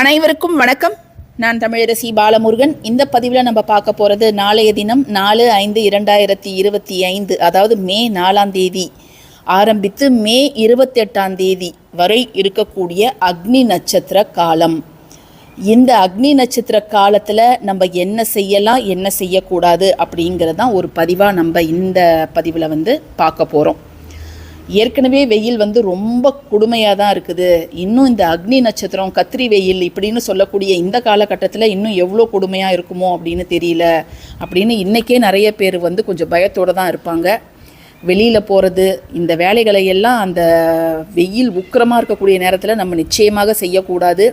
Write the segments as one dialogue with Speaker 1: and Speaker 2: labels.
Speaker 1: அனைவருக்கும் வணக்கம். நான் தமிழரசி பாலமுருகன். இந்த பதிவில் நம்ம பார்க்க போகிறது நாளைய தினம் நாலு ஐந்து இரண்டாயிரத்தி இருபத்தி ஐந்து அதாவது மே நாலாம் தேதி. ஆரம்பித்து மே இருபத்தெட்டாம் தேதி வரை இருக்கக்கூடிய அக்னி நட்சத்திர காலம். இந்த அக்னி நட்சத்திர காலத்தில் நம்ம என்ன செய்யலாம் என்ன செய்யக்கூடாது அப்படிங்கிறது தான் ஒரு பதிவாக நம்ம இந்த பதிவில் வந்து பார்க்க போகிறோம் ஏற்கனவே வெயில் வந்து ரொம்ப கொடுமையாக தான் இருக்குது. இன்னும் இந்த அக்னி நட்சத்திரம் கத்திரி வெயில் இப்படின்னு சொல்லக்கூடிய இந்த காலகட்டத்தில் இன்னும் எவ்வளோ கொடுமையாக இருக்குமோ அப்படின்னு தெரியல. அப்படின்னு இன்றைக்கே நிறைய பேர் வந்து கொஞ்சம் பயத்தோடு தான் இருப்பாங்க. வெளியில் போகிறது இந்த வேலைகளை எல்லாம் அந்த வெயில் உக்கிரமாக இருக்கக்கூடிய நேரத்தில் நம்ம நிச்சயமாக செய்யக்கூடாது.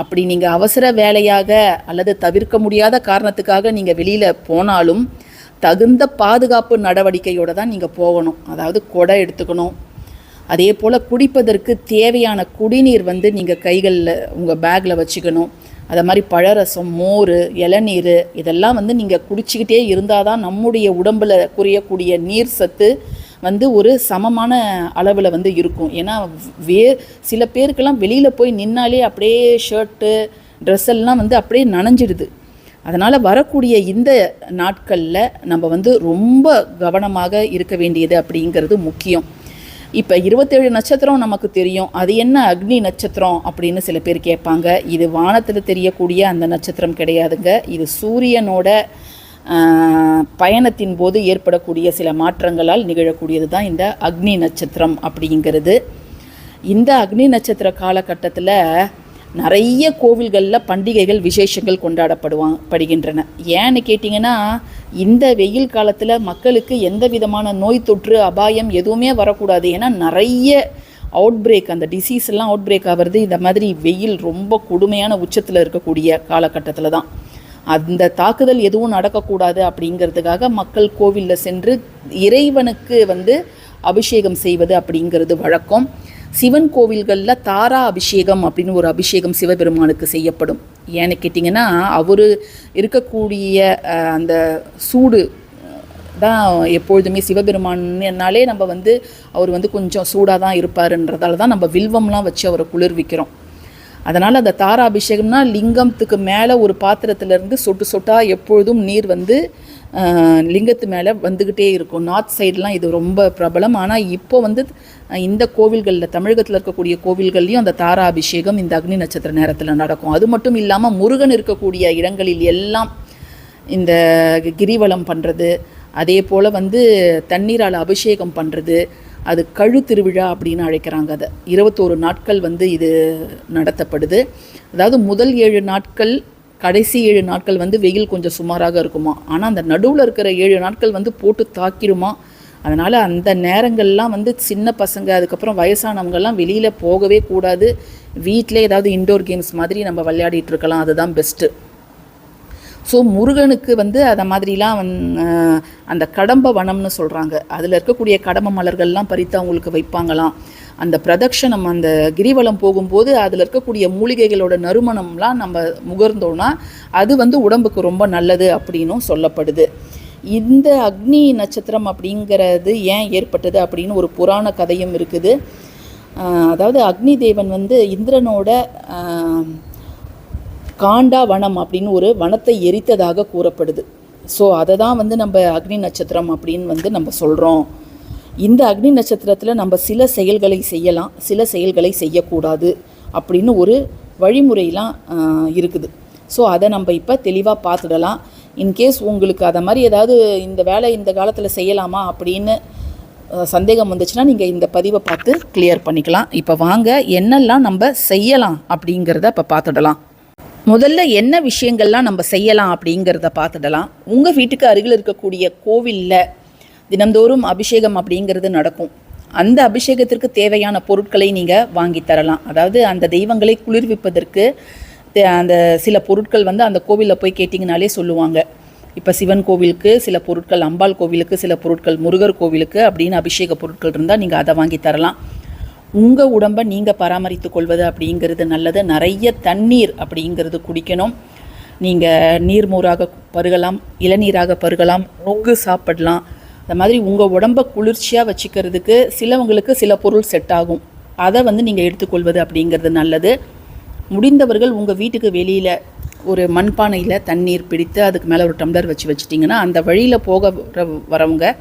Speaker 1: அப்படி நீங்கள் அவசர வேலையாக அல்லது தவிர்க்க முடியாத காரணத்துக்காக நீங்கள் வெளியில் போனாலும் தகுந்த பாதுகாப்பு நடவடிக்கையோடு தான் நீங்கள் போகணும். அதாவது கொடை எடுத்துக்கணும். அதே போல் குடிப்பதற்கு தேவையான குடிநீர் வந்து நீங்கள் கைகளில் உங்கள் பேக்கில் வச்சுக்கணும். அதை மாதிரி பழரசம் மோர் இளநீர் இதெல்லாம் வந்து நீங்கள் குடிச்சிக்கிட்டே இருந்தால் தான் நம்முடைய உடம்பில் குறையக்கூடிய நீர் சத்து வந்து ஒரு சமமான அளவில் வந்து இருக்கும். ஏன்னா வே சில பேருக்கெல்லாம் வெளியில் போய் நின்னாலே அப்படியே ஷர்ட்டு ட்ரெஸ் எல்லாம் வந்து அப்படியே நனைஞ்சிடுது. அதனால் வரக்கூடிய இந்த நாட்களில் நம்ம வந்து ரொம்ப கவனமாக இருக்க வேண்டியது அப்படிங்கிறது முக்கியம். இப்போ இருபத்தேழு நட்சத்திரம் நமக்கு தெரியும். அது என்ன அக்னி நட்சத்திரம் அப்படின்னு சில பேர் கேட்பாங்க. இது வானத்தில் தெரியக்கூடிய அந்த நட்சத்திரம் கிடையாதுங்க. இது சூரியனோட பயணத்தின் போது ஏற்படக்கூடிய சில மாற்றங்களால் நிகழக்கூடியது தான் இந்த அக்னி நட்சத்திரம் அப்படிங்கிறது. இந்த அக்னி நட்சத்திர காலகட்டத்தில் நிறைய கோவில்களில் பண்டிகைகள் விசேஷங்கள் கொண்டாடப்படுவாங்க படுகின்றன. ஏன்னு கேட்டிங்கன்னா இந்த வெயில் காலத்தில் மக்களுக்கு எந்த விதமான நோய் தொற்று அபாயம் எதுவுமே வரக்கூடாது. ஏன்னா நிறைய அவுட் பிரேக் அந்த டிசீஸ் எல்லாம் அவுட் பிரேக் ஆகிறது இந்த மாதிரி வெயில் ரொம்ப கொடுமையான உச்சத்தில் இருக்கக்கூடிய காலகட்டத்தில் தான். அந்த தாக்குதல் எதுவும் நடக்கக்கூடாது அப்படிங்கிறதுக்காக மக்கள் கோவிலில் சென்று இறைவனுக்கு வந்து அபிஷேகம் செய்வது அப்படிங்கிறது வழக்கம். சிவன் கோவில்களில் தாரா அபிஷேகம் அப்படின்னு ஒரு அபிஷேகம் சிவபெருமானுக்கு செய்யப்படும். ஏன்னு கேட்டிங்கன்னா அவர் இருக்கக்கூடிய அந்த சூடு தான் எப்பொழுதுமே சிவபெருமான்னாலே நம்ம வந்து அவர் வந்து கொஞ்சம் சூடாக தான் இருப்பாருன்றதால தான் நம்ம வில்வம்லாம் வச்சு அவரை குளிர்விக்கிறோம். அதனால் அந்த தாராபிஷேகம்னா லிங்கத்துக்கு மேலே ஒரு பாத்திரத்துலேருந்து சொட்டு சொட்டாக எப்பொழுதும் நீர் வந்து லிங்கத்து மேலே வந்துக்கிட்டே இருக்கும். நார்த் சைட்லாம் இது ரொம்ப பிரபலம். ஆனால் இப்போ வந்து இந்த கோவில்களில் தமிழகத்தில் இருக்கக்கூடிய கோவில்கள்லையும் அந்த தாரா அபிஷேகம் இந்த அக்னி நட்சத்திர நேரத்தில் நடக்கும். அது மட்டும் இல்லாமல் முருகன் இருக்கக்கூடிய இடங்களில் எல்லாம் இந்த கிரிவலம் பண்ணுறது அதே போல் வந்து தண்ணீரால் அபிஷேகம் பண்ணுறது அது கழு திருவிழா அப்படின்னு அழைக்கிறாங்க அதை. இருபத்தோரு நாட்கள் வந்து இது நடத்தப்படுது. அதாவது முதல் ஏழு நாட்கள் கடைசி ஏழு நாட்கள் வந்து வெயில் கொஞ்சம் சுமாராக இருக்குமா? ஆனால் அந்த நடுவில் இருக்கிற ஏழு நாட்கள் வந்து போட்டு தாக்கிடுமா அதனால் அந்த நேரங்கள்லாம் வந்து சின்ன பசங்க அதுக்கப்புறம் வயசானவங்கெல்லாம் வெளியில் போகவே கூடாது. வீட்டிலே ஏதாவது இன்டோர் கேம்ஸ் மாதிரி நம்ம விளையாடிட்டு இருக்கலாம். அதுதான் பெஸ்ட்டு ஸோ முருகனுக்கு வந்து அதை மாதிரிலாம் அந்த கடம்ப வனம்னு சொல்கிறாங்க அதில் இருக்கக்கூடிய கடம்ப மலர்கள்லாம் பறித்து அவங்களுக்கு வைப்பாங்களாம். அந்த பிரதக்ஷணம் அந்த கிரிவலம் போகும்போது அதில் இருக்கக்கூடிய மூலிகைகளோட நறுமணம்லாம் நம்ம முகர்ந்தோன்னா அது வந்து உடம்புக்கு ரொம்ப நல்லது அப்படின்னும் சொல்லப்படுது. இந்த அக்னி நட்சத்திரம் அப்படிங்கிறது ஏன் ஏற்பட்டது அப்படின்னு ஒரு புராண கதையும் இருக்குது. அதாவது அக்னி தேவன் வந்து இந்திரனோட காண்டா வனம் அப்படின்னு ஒரு வனத்தை எரித்ததாக கூறப்படுது. ஸோ அதை தான் வந்து நம்ம அக்னி நட்சத்திரம் அப்படின்னு வந்து நம்ம சொல்கிறோம் இந்த அக்னி நட்சத்திரத்தில் நம்ம சில செயல்களை செய்யலாம் சில செயல்களை செய்யக்கூடாது அப்படின்னு ஒரு வழிமுறையெல்லாம் இருக்குது. ஸோ அதை நம்ம இப்போ தெளிவாக பார்த்துடலாம். இன்கேஸ் உங்களுக்கு அதை மாதிரி ஏதாவது இந்த வேலை இந்த காலத்தில் செய்யலாமா அப்படின்னு சந்தேகம் வந்துச்சுன்னா நீங்கள் இந்த பதிவை பார்த்து கிளியர் பண்ணிக்கலாம். இப்போ வாங்க என்னெல்லாம் நம்ம செய்யலாம் அப்படிங்கிறத இப்போ பார்த்துடலாம். முதல்ல என்ன விஷயங்கள்லாம் நம்ம செய்யலாம் அப்படிங்கிறத பார்த்துடலாம். உங்கள் வீட்டுக்கு அருகில் இருக்கக்கூடிய கோவிலில் தினந்தோறும் அபிஷேகம் அப்படிங்கிறது நடக்கும். அந்த அபிஷேகத்திற்கு தேவையான பொருட்களை நீங்கள் வாங்கி தரலாம். அதாவது அந்த தெய்வங்களை குளிர்விப்பதற்கு தே- அந்த சில பொருட்கள் வந்து அந்த கோவிலில் போய் கேட்டிங்கனாலே சொல்லுவாங்க. இப்போ சிவன் கோவிலுக்கு சில பொருட்கள் அம்பாள் கோவிலுக்கு சில பொருட்கள் முருகர் கோவிலுக்கு அப்படின்னு அபிஷேக பொருட்கள் இருந்தால் நீங்கள் அதை வாங்கி தரலாம். உங்கள் உடம்பை நீங்கள் பராமரித்து கொள்வது அப்படிங்கிறது நல்லது. நிறைய தண்ணீர் அப்படிங்கிறது குடிக்கணும். நீங்கள் நீர்மோராக பருகலாம் இளநீராக பருகலாம் நொங்கு சாப்பிடலாம். அந்த மாதிரி உங்கள் உடம்பை குளிர்ச்சியாக வச்சுக்கிறதுக்கு சிலவங்களுக்கு சில பொருள் செட் ஆகும். அதை வந்து நீங்கள் எடுத்துக்கொள்வது அப்படிங்கிறது நல்லது. முடிந்தவர்கள் உங்கள் வீட்டுக்கு வெளியில் ஒரு மண்பானையில் தண்ணீர் பிடித்து அதுக்கு மேலே ஒரு டம்ளர் வச்சு வச்சிட்டிங்கன்னா அந்த வழியில் போக வர வரவங்க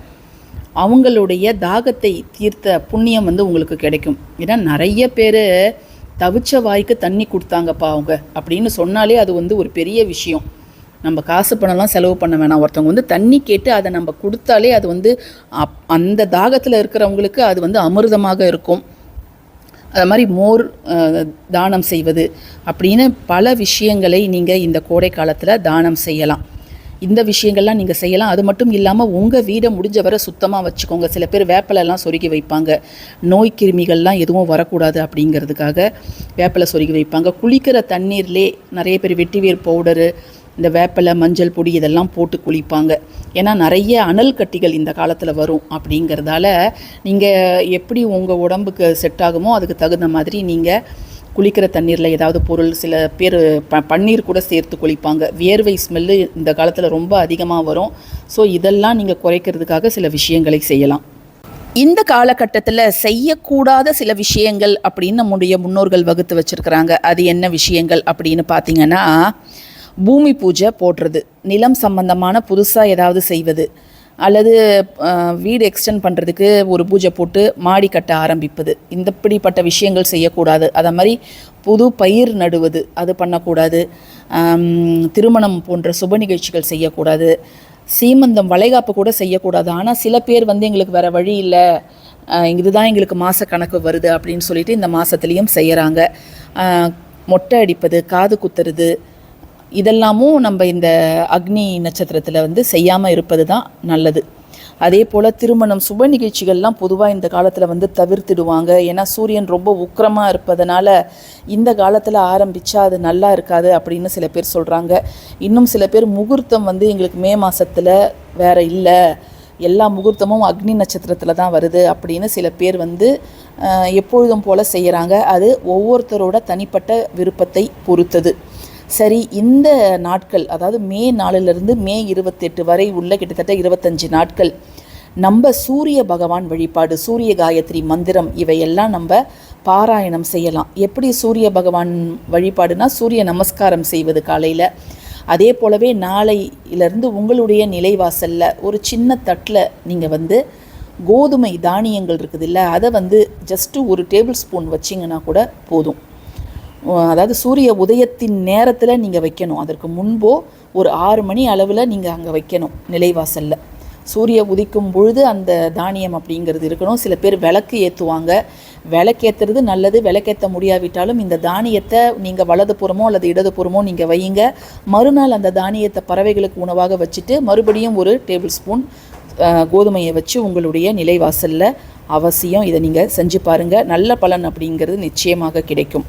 Speaker 1: அவங்களுடைய தாகத்தை தீர்த்த புண்ணியம் வந்து உங்களுக்கு கிடைக்கும். ஏன்னா நிறைய பேர் தவிச்ச வாய்க்கு தண்ணி கொடுத்தாங்கப்பா அவங்க. அப்படின்னு சொன்னாலே அது வந்து ஒரு பெரிய விஷயம். நம்ம காசு பணம்லாம் செலவு பண்ண வேணாம். ஒருத்தவங்க வந்து தண்ணி கேட்டு அதை நம்ம கொடுத்தாலே அது வந்து அப் அந்த தாகத்தில் இருக்கிறவங்களுக்கு அது வந்து அமிர்தமாக இருக்கும். அது மாதிரி மோர் தானம் செய்வது அப்படின்னு பல விஷயங்களை நீங்கள் இந்த கோடை காலத்தில் தானம் செய்யலாம். இந்த விஷயங்கள்லாம் நீங்கள் செய்யலாம். அது மட்டும் இல்லாமல் உங்கள் வீடை முடிஞ்ச வரை சுத்தமாக வச்சுக்கோங்க. சில பேர் வேப்பிலெல்லாம் சொருகி வைப்பாங்க. நோய் கிருமிகள்லாம் எதுவும் வரக்கூடாது அப்படிங்கிறதுக்காக வேப்பிலை சொருகி வைப்பாங்க. குளிக்கிற தண்ணீர்லே நிறைய பேர் வெட்டிவேர் பவுடரு இந்த வேப்பிலை மஞ்சள் பொடி இதெல்லாம் போட்டு குளிப்பாங்க. ஏன்னா நிறைய அனல் கட்டிகள் இந்த காலத்தில் வரும் அப்படிங்கிறதால நீங்கள் எப்படி உங்கள் உடம்புக்கு செட் ஆகுமோ அதுக்கு தகுந்த மாதிரி நீங்கள் குளிக்கிற தண்ணீரில் ஏதாவது பொருள் சில பேர் ப பன்னீர் கூட சேர்த்து குளிப்பாங்க. வியர்வை ஸ்மெல்லு இந்த காலத்தில் ரொம்ப அதிகமாக வரும். ஸோ இதெல்லாம் நீங்கள் குறைக்கிறதுக்காக சில விஷயங்களை செய்யலாம். இந்த காலகட்டத்தில் செய்யக்கூடாத சில விஷயங்கள் அப்படின்னு நம்முடைய முன்னோர்கள் வகுத்து வச்சுருக்கிறாங்க. அது என்ன விஷயங்கள் அப்படின்னு பார்த்தீங்கன்னா பூமி பூஜை போடுறது. நிலம் சம்பந்தமான புதுசாக ஏதாவது செய்வது. அல்லது வீடு எக்ஸ்டெண்ட் பண்ணுறதுக்கு ஒரு பூஜை போட்டு மாடி கட்ட ஆரம்பிப்பது. இந்த இப்படிப்பட்ட விஷயங்கள் செய்யக்கூடாது. அதை மாதிரி புது பயிர் நடுவது அது பண்ணக்கூடாது. திருமணம் போன்ற சுப நிகழ்ச்சிகள் செய்யக்கூடாது. சீமந்தம் வளைகாப்பு கூட செய்யக்கூடாது. ஆனால் சில பேர் வந்து எங்களுக்கு வேறு வழி இல்லை. இதுதான் எங்களுக்கு மாத கணக்கு வருது அப்படின்னு சொல்லிட்டு இந்த மாதத்துலேயும் செய்கிறாங்க மொட்டை அடிப்பது காது குத்துறது இதெல்லாமும் நம்ம இந்த அக்னி நட்சத்திரத்தில் வந்து செய்யாமல் இருப்பது தான் நல்லது. அதே போல் திருமணம் சுப நிகழ்ச்சிகள்லாம் பொதுவாக இந்த காலத்தில் வந்து தவிர்த்திடுவாங்க. ஏன்னா சூரியன் ரொம்ப உக்கிரமாக இருப்பதனால இந்த காலத்தில் ஆரம்பித்தா அது நல்லா இருக்காது அப்படின்னு சில பேர் சொல்கிறாங்க இன்னும் சில பேர் முகூர்த்தம் வந்து எங்களுக்கு மே மாதத்தில் வேறு இல்லை. எல்லா முகூர்த்தமும் அக்னி நட்சத்திரத்தில் தான் வருது அப்படின்னு சில பேர் வந்து எப்பொழுதும் போல் செய்கிறாங்க அது ஒவ்வொருத்தரோட தனிப்பட்ட விருப்பத்தை பொறுத்தது. சரி இந்த நாட்கள் அதாவது மே நாலுலேருந்து மே இருபத்தெட்டு வரை உள்ள கிட்டத்தட்ட இருபத்தஞ்சு நாட்கள் நம்ம சூரிய பகவான் வழிபாடு சூரிய காயத்ரி மந்திரம் இவையெல்லாம் நம்ம பாராயணம் செய்யலாம். எப்படி சூரிய பகவான் வழிபாடுனா சூரிய நமஸ்காரம் செய்வது காலையில். அதே போலவே நாளையிலிருந்து உங்களுடைய நிலைவாசலில் ஒரு சின்ன தட்டில் நீங்கள் வந்து கோதுமை தானியங்கள் இருக்குது இல்லை அதை வந்து ஜஸ்ட்டு ஒரு டேபிள் ஸ்பூன் வச்சிங்கன்னா கூட போதும். அதாவது சூரிய உதயத்தின் நேரத்தில் நீங்கள் வைக்கணும். அதற்கு முன்போ ஒரு ஆறு மணி அளவில் நீங்கள் அங்கே வைக்கணும் நிலைவாசலில். சூரிய உதிக்கும் பொழுது அந்த தானியம் அப்படிங்கிறது இருக்கணும். சில பேர் விளக்கு ஏற்றுவாங்க விளக்கேற்றுறது நல்லது. விளக்கேற்ற முடியாவிட்டாலும் இந்த தானியத்தை நீங்கள் வலதுபுறமோ அல்லது இடதுபுறமோ நீங்கள் வையுங்க. மறுநாள் அந்த தானியத்தை பறவைகளுக்கு உணவாக வச்சுட்டு மறுபடியும் ஒரு டேபிள் ஸ்பூன் கோதுமையை வச்சு உங்களுடைய நிலைவாசலில் அவசியம் இதை நீங்கள் செஞ்சு பாருங்கள் நல்ல பலன் அப்படிங்கிறது நிச்சயமாக கிடைக்கும்.